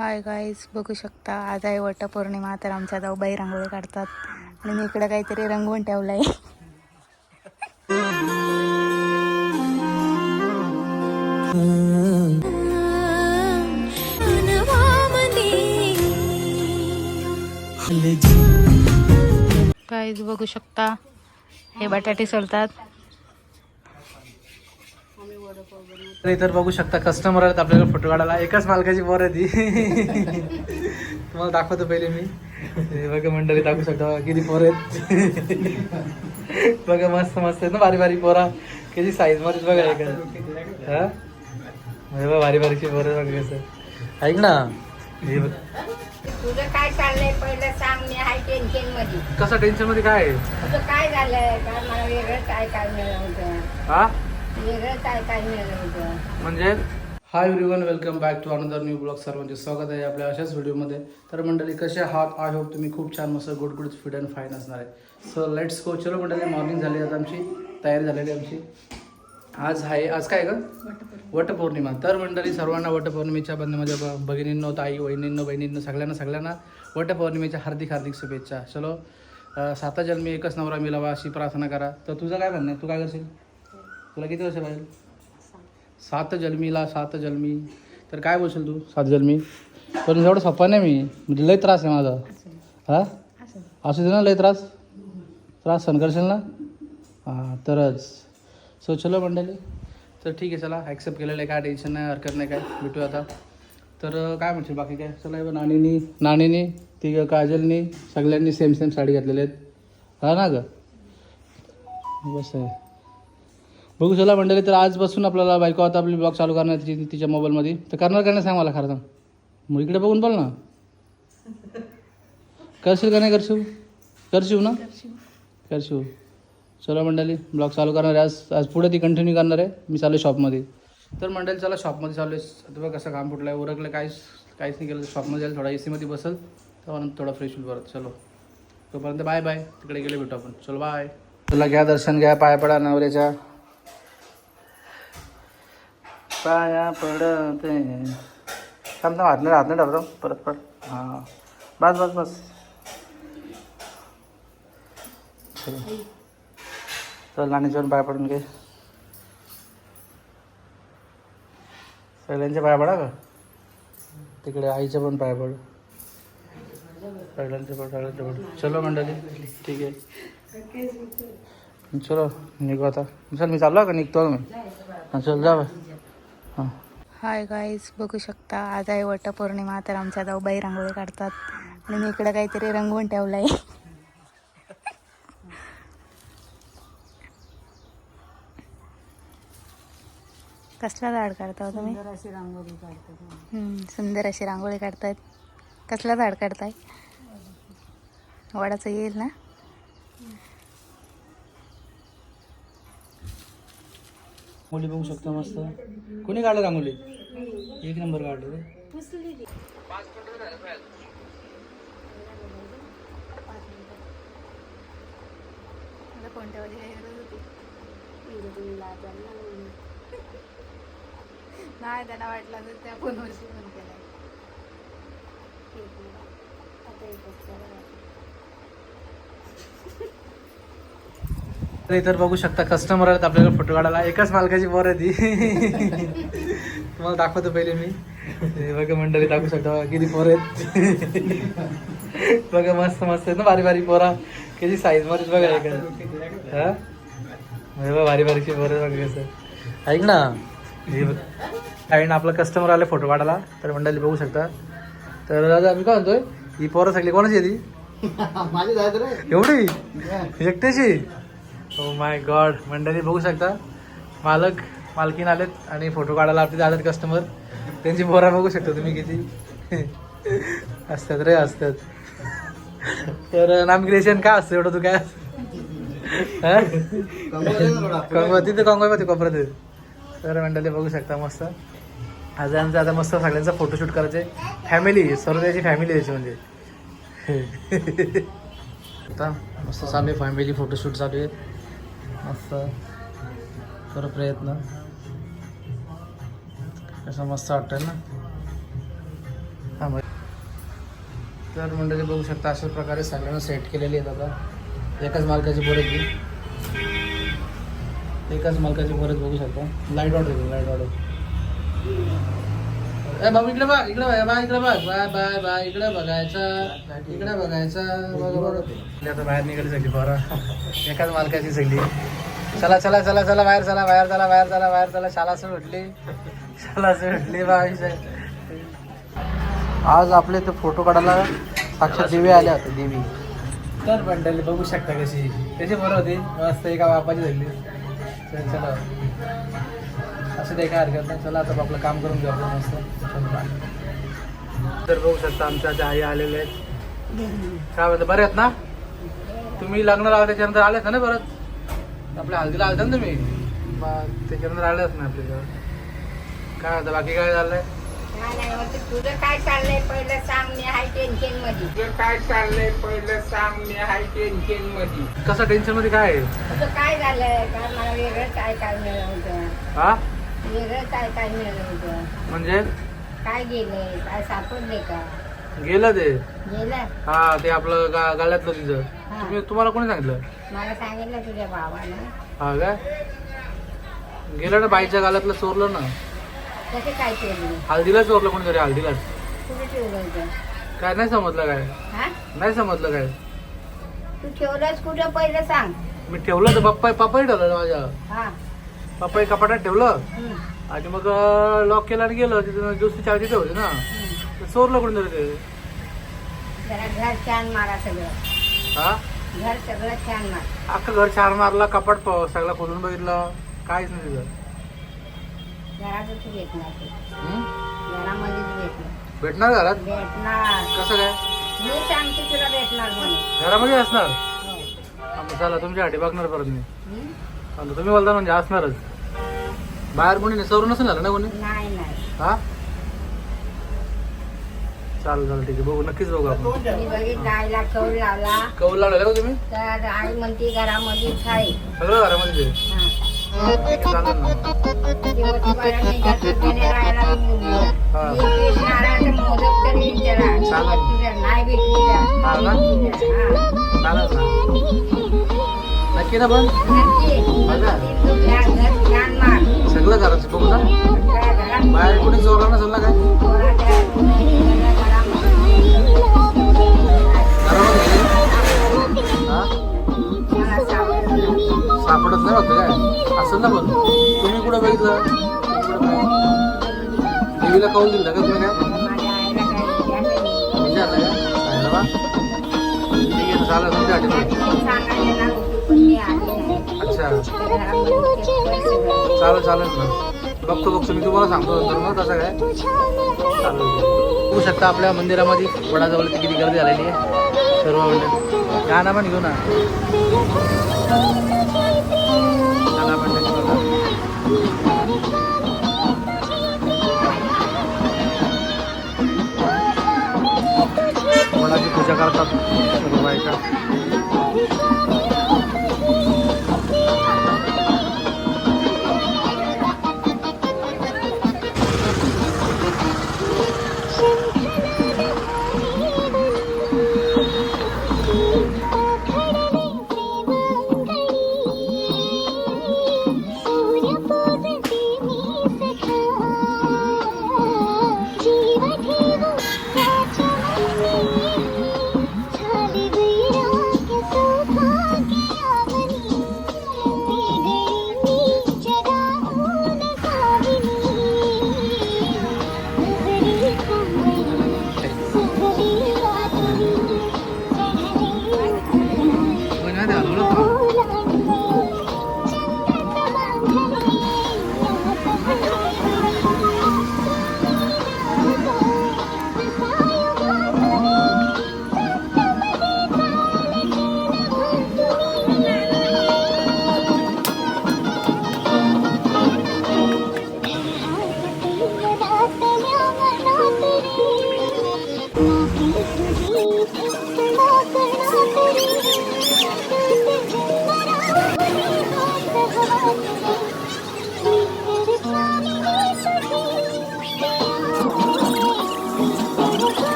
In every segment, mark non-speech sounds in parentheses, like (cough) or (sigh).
Hi guys बघू शकता. आज आहे वटपौर्णिमा तर आमच्या जाऊबाई रांगोळी काढतात. आणि मी इकडं काहीतरी रंगवून ठेवलंय. गाईज बघू शकता. हे बटाटे सोलतात तर बघू शकता कस्टमर आहेत आपल्याला फोटो काढायला. एकाच मालकाची बोर आहे ती तुम्हाला दाखवतो पहिले मी. हे बघा मंडळी दाखवू शकता किती पोर आहेत. बघा मस्त मस्त आहेत ना बारी बारी पोरा. किती साईजमध्ये बघा एका. हा? बारी बारीची पोर बघा कसं. ऐक ना. हे बघ. तुझं काय चाललंय? पहिलं सांग मी हाय टेन्शनमध्ये. कसं टेन्शनमध्ये काय? आहे तुझं काय झालंय? काय मला वेगळं काय काय मिळालं होतं? हा? वेगळं काय काय मिळालं होतं? म्हणजे? Hi everyone welcome back to another new blog सर्वांचे स्वागत आहे आपल्या अशाच व्हिडिओमध्ये तर मंडळी कसे आहात? आय होप तुम्ही खूप छान मस्त good good fit and fine असणार आहे. सो लेट्स गो चलो मंडळी मॉर्निंग झाली आता आमची. तयारी झालेली आहे आमची. आज आहे आज काय का वटपौर्णिमा. तर मंडळी सर्वांना वटपौर्णिमेच्या बंधमध्ये ब- भगिनींनो ताई वहिनींनो बहिणींनो सगळ्यांना सगळ्यांना वटपौर्णिमेच्या हार्दिक हार्दिक शुभेच्छा. चलो साता जन्मी एकच नवरा मिळावा अशी प्रार्थना करा. तर तुझं काय म्हणणं आहे? तू काय करशील? तुला किती वर्ष पाहिजे? सात. जन्मीला सात जन्मी. तर काय बोलशील तू? सात जन्मी? पण एवढं सोपा नाही मी. म्हणजे लय त्रास आहे माझा. हा? असू दे. ना लय त्रास. त्रास सहन करशील ना? हां तरच. सो चलो मंडळी. तर ठीक आहे चला. ॲक्सेप्ट केलेलं आहे. काय टेन्शन नाही हरकत नाही काय. भेटू आता. तर काय म्हणशील बाकी काय? चला बघ, नाणीनी नाणीनी ती काजलनी सगळ्यांनी सेम सेम साडी घातलेली आहेत. हा ना ग? बस आहे. बघू चला मंडळी तर आजपासून आपल्याला बायको आता आपली ब्लॉग चालू करणार तिची तिच्या मोबाईलमध्ये तर करणार का नाही सांग मला खरं सांग. मग इकडे बघून बोल ना. करशील का नाही करशील? करशील ना? करशील. चला मंडळी ब्लॉग चालू करणार आहे. आज आज पुढे ती कंटिन्यू करणार आहे. मी चालू शॉपमध्ये तर मंडळी चला शॉपमध्ये चालू आहे आता बघ कसं काम फुटलं आहे उरकलं काहीच काहीच नाही केलं. शॉपमध्ये जाईल थोडा ए सीमध्ये बसल. तेव्हा नंतर थोडा फ्रेश होईल परत. चलो. तोपर्यंत बाय बाय तिकडे गेले भेटू आपण. चलो बाय तुला घ्या दर्शन घ्या पाय पडा नवऱ्याच्या. पाया पडते थांब थांब हात नाही हात नाही टाकतो परत पड हां. बस बस बस. चल चल नाणीच्या पण पाय पडून घे. सगळ्यांच्या पाय पडा का तिकडे आईचे पण पाय पड. सगळ्यांचे पड सगळ्यांचे पड. चलो मंडळी ठीक आहे. चलो निघू आता. चल मी चाललो का? निघतो मी. चल जा बाय हाय गाईज बघू शकता. आज आहे वटपौर्णिमा तर आमच्या जाऊबाई रांगोळी काढतात. आणि मी इकडे काहीतरी रंगवून ठेवलंय. कसला झाड काढता हो तुम्ही? अशी रांगोळी सुंदर अशी रांगोळी काढतायत. कसला झाड काढताय? वडाचं येईल ना? मुली बघू शकता मस्त. कोणी काढलं रांगोली एक नंबर काढलं रे. नाही त्यांना वाटलं तर त्या फोनवरशी फोन केलाय. तर बघू शकता कस्टमर आहेत आपल्याला फोटो काढायला. एकाच मालकाची बोर आहे ती तुम्हाला दाखवतो पहिले मी. बघा मंडळी दाखवू शकता किती पोर आहेत. बघा मस्त मस्त आहेत ना बारी बारी पोरा. किती साईजमध्ये बघा एका हा? बघा बारी बारीची पोर आहेत बघा कसं. ऐक ना. हे बघ. काही ना आपला कस्टमर आले फोटो काढायला. तर मंडळी बघू शकता. तर दादा मी काय म्हणतोय? ही पोरं सगळी कोणाची आहे ती (laughs) एवढी? (laughs) एकट्याची? ओ माय गॉड मंडळी बघू शकता. मालक मालकीन आलेत आणि फोटो काढायला आपले आलेत कस्टमर त्यांची बोरा बघू शकता तुम्ही किती. (laughs) असतात रे असतात. तर नामग्रेशन काय असतं एवढं तू काय? काँगो तिथे काँगो ते कोपऱ्यात तर मंडळी बघू शकता मस्त. आज आमचं आता मस्त सगळ्यांचा फोटोशूट करायचे. फॅमिली सर्व त्याची फॅमिली त्याची म्हणजे. (laughs) आता मस्त चालू आहे फॅमिली फोटोशूट चालू आहे. मस्त कर प्रयत्न. कसं मस्त वाटतंय ना? हा तर मंडळी बघू शकता अशा प्रकारे सगळ्यांना सेट केलेली आहेत आता एकाच मालकाची बोरं घेईल एकाच मालकाची बोरं बघू शकता. लाइट ऑर्डर लाइट ऑर्डर ए बाबू इकडे बघ इकडे बघ बा इकडे बघ. बाय बाय बाय इकडे बघायचा. इकडे बघायचा. बघ बघ आता बाहेर निघाली सगळी बरं एकाच मालकाची सगळी. चला चला चला चला बाहेर चला बाहेर चला बाहेर चला बाहेर चला. शाला असं भेटली शाला असं भेटली बाय आज आपले इथे फोटो काढायला साक्षात देवी आल्या होत्या देवी. तर मंडळी बघू शकता कशी. कशी बरं होती? मस्त एका बापाची झाली. चला. असं ते काय हरकत नाही. चला आता आपलं काम करून घेऊ आपण मस्त. तर बघू शकता आमच्या आई आलेले आहेत. काय म्हणतं बरे आहेत ना? तुम्ही लग्न लावा त्याच्यानंतर आलेत ना परत? आपल्या हल्दीला आलता ना तुम्ही? मग त्याच्यानंतर आलेच ना आपल्याकडे काय होतं बाकी काय झालंय नाही नाही होत तुझं काय चाललंय? पहिलं सांग मी हाय टेन्शनमध्ये. तुझं काय चाललंय? पहिलं सांग मी हाय टेन्शनमध्ये. कसं टेन्शनमध्ये काय आहे? तुझं काय झालंय? काय मला वेगळं काय काय होतं? हा? वेगळं काय काय मिळालं होतं? म्हणजे? काय गेलंय काय सापडले का? गेलं ते. गेलं? हा ते आपलं गा गाळ्यातलं तिचं. हा. तुम्ही तुम्हाला कोणी सांगितलं? मला सांगितलं तुझ्या भावानं. हा काय गेलं ना बाईच्या गालातलं चोरलं ना. कसे काय केलं हळदीला चोरलं कोणीतरी हळदीलाच कुठे ठेवलं होतं? काय नाही समजलं काय? हा? नाही समजलं काय? तू ठेवलंस कुठं? पहिलं सांग. मी ठेवलं तर पप्पा पप्पाही ठेवलं माझ्या. हा. पप्पाही कपाटात ठेवलं. आणि मग लॉक केलं आणि गेलं. तिथं दुसरी चावी तिथे होती ना. ते चोरलं कोणीतरी ते. जरा घर छान मारा सगळं. हा? घर सगळं छान मार. अख्खं घर छान मारला कपाट प- सगळं खोलून बघितलं. काहीच नाही तिथं. घरातच ते. हम्म? घरामध्येच भेटणार. भेटणार घरात? भेटणार. कसं काय? मी सांगते तुला भेटणार म्हणून. घरामध्ये असणार? हो. चला तुमच्यासाठी बघणार परत मी. हम्म? आणि तुम्ही बोलता म्हणजे असणारच. बाहेर कोणी नाही? सवरून नसेल आलं ना कोणी? नाही नाही. हा? चालेल चालेल ठीक आहे. बघू नक्कीच बघू आपण. मी बघितलं आईला कौल लावला. कौल लावलं का तुम्ही? तर आई म्हणते घरामध्येच आहे सगळं घरामध्ये? ते? चालेल ना. हा. चालेल. हा. चालेल ना नक्की ना पण. बघा. सगळं घराचं बघू ना. बाहेर कोणी चोरला नसेल ना काय? सापडत नाही होतं काय? असं ना पण. तुम्ही कुठं बघितलं? देवीला कौल दिलं का तुम्ही काय? विचारलं का? झालं तुमच्या आठवण. अच्छा चालेल चालेल ना बघतो बघतो. मी तुम्हाला सांगतो नंतर मग कसं काय. चालेल बघू शकता आपल्या मंदिरामध्ये वडाजवळ किती गर्दी झालेली आहे. सर्व म्हणजे गाणं पण घेऊ ना. पण वडाची पूजा करतात बायका.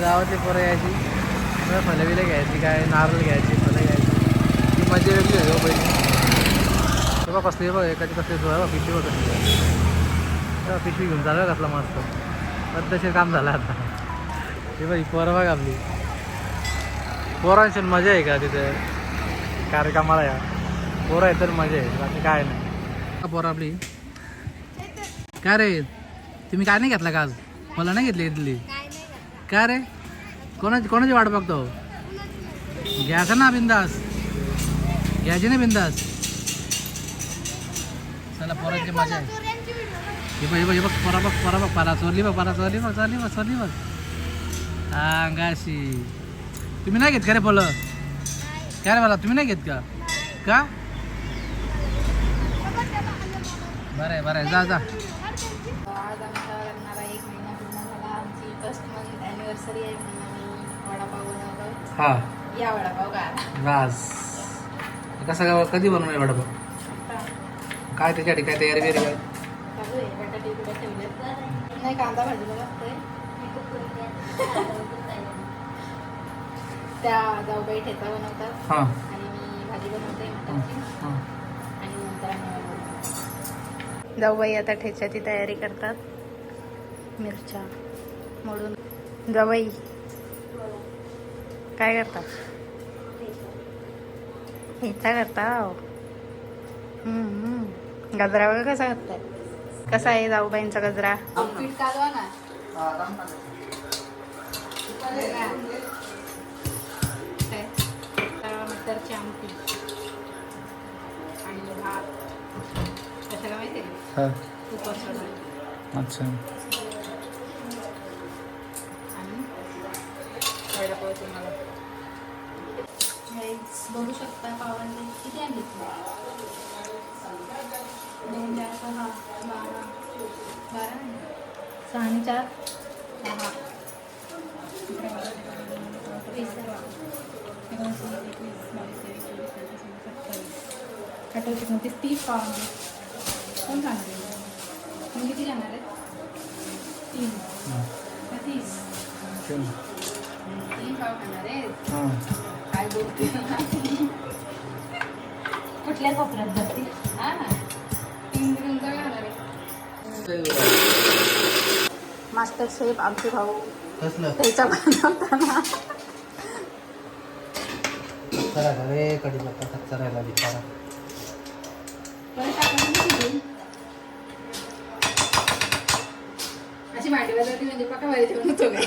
गावातली पोरं यायची तर फलं बिलं घ्यायची काय नारळ घ्यायची फलं घ्यायची. ती मजा वेगळी होती हो पहिली तेव्हा कसली बघ एकाची कसली सोय बघ पिशवी बघ कसली तेव्हा पिशवी घेऊन चालू कसला मस्त. पद्धतशीर काम झालं आता. हे बघ पोरं बघ आपली. पोरांची मजा आहे का तिथे? कार्यक्रमाला या. पोरं आहे तर मजा आहे बाकी काय नाही. पोरं आपली. काय रे? तुम्ही काय नाही घेतला का आज? मला नाही घेतली इथली का रे? कोणाची कोणाची वाट बघतो? घ्यायचं ना बिंदास. घ्यायची ना बिंदास. चला पोरांची मजा आहे. हे बघ हे बघ हे बघ परा बघ परा बघ पारा चोरली बघ पारा चोरली बघ चोरली बघ चोरली बघ. हा अंगाशी. तुम्ही नाही घेत का रे फलं काय रे मला तुम्ही नाही घेत का? का? बरं आहे बरं आहे. जा जा. आज आमच्या लग्नाला एक महिना पूर्ण झाला. आमची फर्स्ट मंथ ॲनिव्हर्सरी आहे म्हणून वडापाव बनवलो हा. या वडापाव का राज कसा का कधी बनवणार आहे वडापाव? काय त्याच्यासाठी काय तयारी बियारी काय? चालू आहे बटाटे इकडे ठेवले नाही कांदा भाजीला लागतंय त्या जाऊबाई ठेचा बनवतात. हां. आणि मी भाजी बनवते मटणची. हां. आणि नंतर आम्ही जाऊबाई आता ठेच्याची तयारी करतात. मिरच्या मोडून. जाऊबाई काय करता? ठेचा करता हम्म. गजरा वगैरे कसा करताय? कसा आहे जाऊबाईंचा गजरा? पीठ कालवा ना. मटरची आमटी. आणि भात. कशाला माहिती आहे? हां. तुपावर सोडून. अच्छा आणि वडापाव तुम्हाला Guys, बघू शकता पावांचे किती आणले दोन चार सहा बारा बारा. सहा आणि चार दहा वीस एकोणीस एकवीस बावीस तेवीस चोवीस पंचवीस सत्तावीस अठ्ठावीस एकोणतीस तीस पाव आणले कोण सांगते तुम्ही किती जाणार आहे तीन तीस काय बोलते? कुठल्या कोपऱ्यात जाते? हा. तीन मास्टर शेफ आमचे भाऊ. त्याचा बनवताना. करा का रे परत टाकायचं नाही तिथे. अशी मांडीवर जाते म्हणजे पका ठेवून होतो काय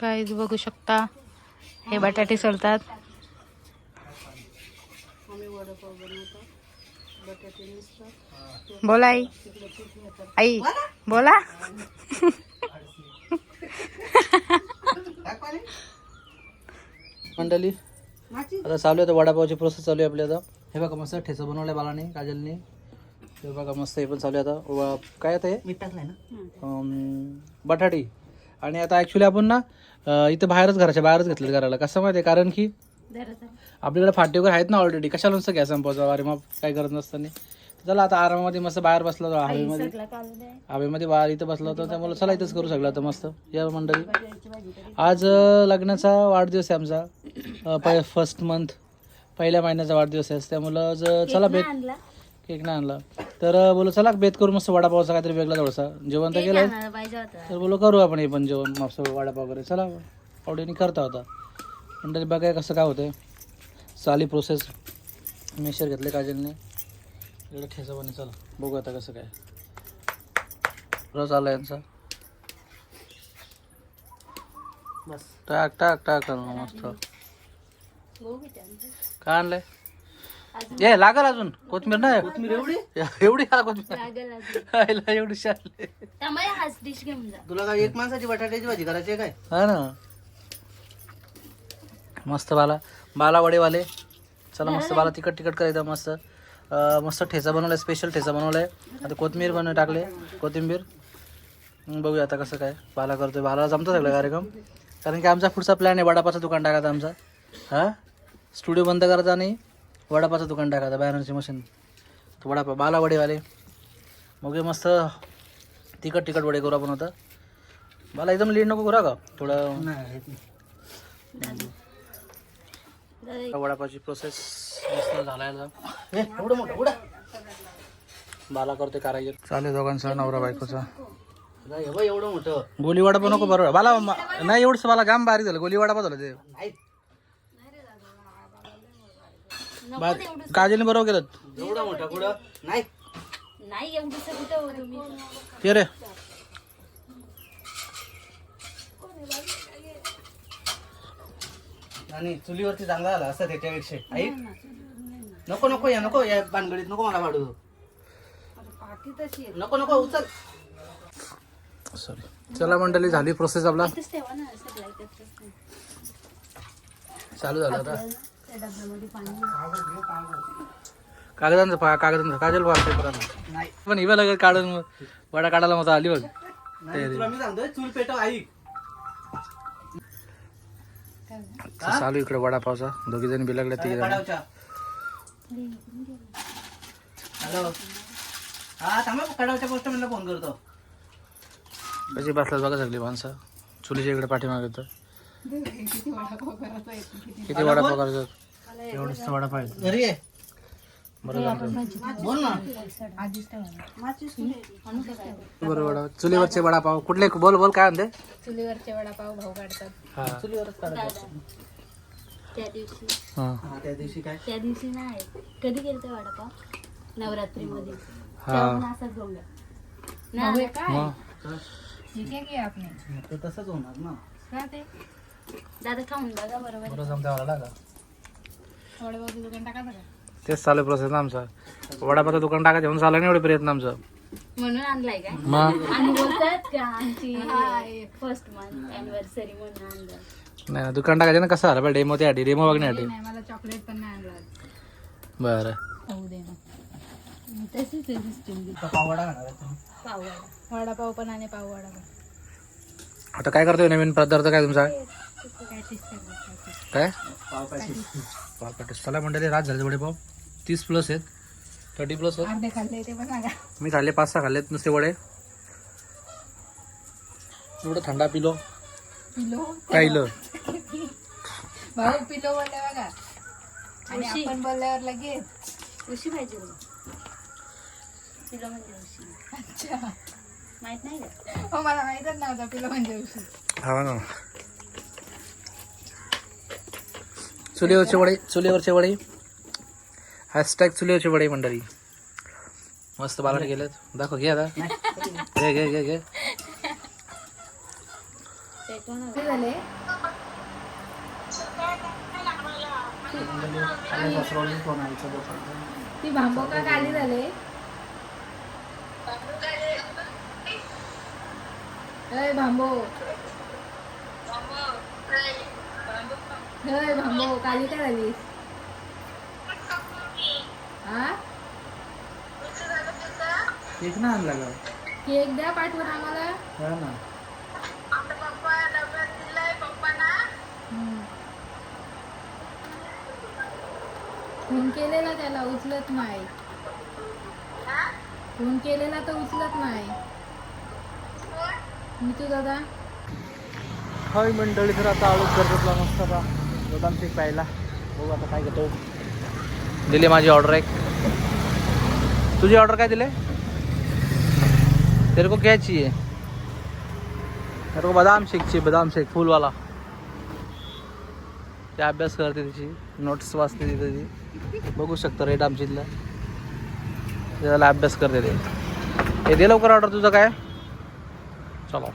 काहीच बघू शकता. हे बटाटे सोलतात बोला आई. आई बोला. मंडळी आता चालू आहे आता वडापावची प्रोसेस चालू आहे आपली आता. हे बघा मस्त ठेचा बनवलाय बालाने काजलने. हे बघा मस्त हे पण चालू आहे आता. व- काय आता हे? मीठ टाकलंय ना? अं, बटाटी. आणि आता ॲक्च्युली आपण ना इथं बाहेरच घराच्या बाहेरच घेतलं घराला. कसं माहिती आहे कारण की आपल्याकडे फाटे वगैरे आहेत ना ऑलरेडी कशाला नुसतं गॅस संपवायचा? अरे मग काय करत नसताना चला आता आरामामध्ये मस्त बाहेर बसला होता हवेमध्ये. हवेमध्ये बाहेर इथं बसला होता त्यामुळे चला इथंच करू शकला तर मस्त. या मंडळी. आज लग्नाचा वाढदिवस आहे आमचा. फर्स्ट मंथ पहिल्या महिन्याचा वाढदिवस आहे. त्यामुळं आज चला बेत केक नाही आणला. तर बोलो चला बेत करू मस्त वडापावचा काहीतरी वेगळा थोडासा. जेवण तर केलंय तर बोलो करू आपण हे पण जेवण मस्त वडापाव वगैरे. चला आवडीने करता होता मंडळी बघाय कसं काय होतंय. चाली प्रोसेस मेशर घेतले काजलने. इकडे ठेचा पण आहे. चला बघू आता कसं काय. रस आला यांचा. बस. टाक टाक टाक मस्त. काय आणलंय? ए लागल अजून? कोथमीर नाही? कोथमीर एवढी? एवढी हा कोथमीर. एवढी शाले. तुला काय एक माणसाची बटाट्याची भाजी करायची आहे काय? हा ना. मस्त बाला. बाला वडेवाले. चला मस्त बाला तिखट तिखट करायचं मस्त. मस्त ठेचा बनवलाय स्पेशल ठेचा बनवलाय. आता कोथिंबीर बनव टाकले. कोथिंबीर. बघूया आता कसं काय बाला करतोय. बाला जमतो सगळं कार्यक्रम. कारण की आमचा पुढचा प्लॅन आहे वडापाचं दुकान टाकायचं आमचा. हां? स्टुडिओ बंद करायचा आणि वडापाचं दुकान टाकायचं बॅनरची मशीन. तर वडापाव बाला वडेवाले. मग हे मस्त तिखट तिखट वडे करू आपण आता. मला एकदम लीड नको करा का? थोडं वडापावची प्रोसेस मस्त झालायला ए, एवढं मोठं उडा. बाला करते कारागीर. चालेल दोघांचा नवरा बायकोचा. एवढं मोठं. गोली वडापाव नको बरोबर बाला नाही एवढंच मला गाम बारीक झालं. गोली वडापाव झालं ते नाही बा- काजलने बरोबर केलं. एवढं मोठं कुठं? नाही. नाही कुठं हो तुम्ही? ते रे. आणि चुलीवरती चांगला झाला असं त्याच्यापेक्षा. आई. नको नको या नको या भानगडीत नको मला वाढू पाठी तशी आहे. नको नको उचल. सॉरी चला मंडळी झाली प्रोसेस आपला. इथेच ठेवा ना असं लाइट येतच नाही. चालू झालं आता. कागदांचं पा कागदांचं काजल पा पेपरांचं नाही. पण इवा लगेच काढून वडा काढायला मजा आली बघ. नाही तुला मी सांगतोय चूल पेटव आई. तर चालू इकडे वडापावचा दोघी जण बिलगले तिघे जण. हॅलो. हा थांबा कडावच्या पोस्टमॅनला फोन करतो. कशी बसतात बघा सगळी माणसं. चुलीच्या इकडे पाठीमागे तर. किती वडापाव करायचा किती वडापाव करायचं? एवढंच वडापाव आहे. घरी आहे बरोबर वडा चुलीवरचे वडापाव कुठले? बोल बोल काय म्हणते? चुलीवरचे वडापाव भाऊ काढतात. हा. चुलीवरच काढायचं त्या दिवशी. हा. हा त्या दिवशी काय? त्या दिवशी नाही. कधी गेलते वडापाव? नवरात्रीमध्ये. तेव्हा असाच गोंगा काय? मग? ठीक आहे ते तसंच होणार ना. का ते. दादा खाऊन बघा बरोबर. बरोबर जमते का वडापावचं दुकान टाकायचं का तेच चालू प्रोसेस आमचा. वडापावचं दुकान टाकायचं म्हणून चालू नाही एवढे प्रयत्न आमचं. म्हणून आणलाय काय? मग? आणि बोलतात का आमची फर्स्ट मंथ अॅनिव्हर्सरी म्हणून आणलं. नाही ना, दुकान टाकायचं ना कसं पाहिजे डेमो त्यासाठी डेमो बघण्यासाठी. नाही मला चॉकलेट पण नाही आणलं आज. बरं. खाऊ दे ना तशीच आहे सिस्टीम पावडा घालणार आहे तुम्ही. पाव वडा वडापाव पण आणि पाव वडापाव आता काय करतोय नवीन पदार्थ काय तुमचा? काय टेस्ट करतात काय चला मंडळी रात झाले वडे पाव. तीस प्लस आहेत. थर्टी प्लस आहेत. अर्धे खाल्ले ते पण सांगा. मी खाल्ले पाच सहा खाल्लेत नुसते वडे. एवढं थंडा पिलो. पिलो? पाहिलं भाऊ पिलो बोलले बघा. आणि. आपण बोलल्यावर लगेच. उशी पाहिजे तिला म्हणजे उशी. अच्छा. माहीत नाही का? हो मला माहीतच नव्हता पिलो म्हणजे उशी. हा ना. चुलीवरचे वडे चुलीवरचे वडे हॅशटॅग चुलीवरचे वडे मंडळी. मस्त बालाट गेलेत. दाखव घे आता. घे घे घे घे. झाले ती भांबो का खाली झाले? भांबो भांबो काली काय झालीस हा केक ना आणला का केक द्या पाठवून आम्हाला हा ना. फोन केलेला त्याला उचलत नाही फोन केलेला तर उचलत नाही मी तू दादा हाय मंडळी तर आता आळूच गरजेतला मस्त आता बदाम शेक प्यायला बघू आता काय घेतो दिली माझी ऑर्डर एक. तुझी ऑर्डर काय दिले? तेरे को क्या चाहिए? मेरे को बादाम शेक चाहिए बादाम शेक फूल वाला ते अभ्यास करते तिची नोट्स वाचते तिथे ती बघू शकतो रेट आमची इथलं त्याला अभ्यास करते ते. हे दे लवकर ऑर्डर तुझं काय? चलो.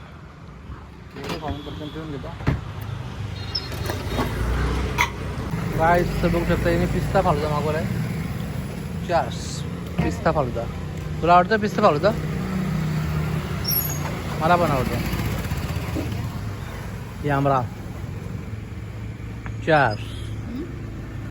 पिऊन घेतो. काय बघू शकता याने पिस्ता फालुदा आहे चार्स पिस्ता फालुदा. तुला आवडतं पिस्ता फालुदा? मला पण आवडतं यामरा चार चार्स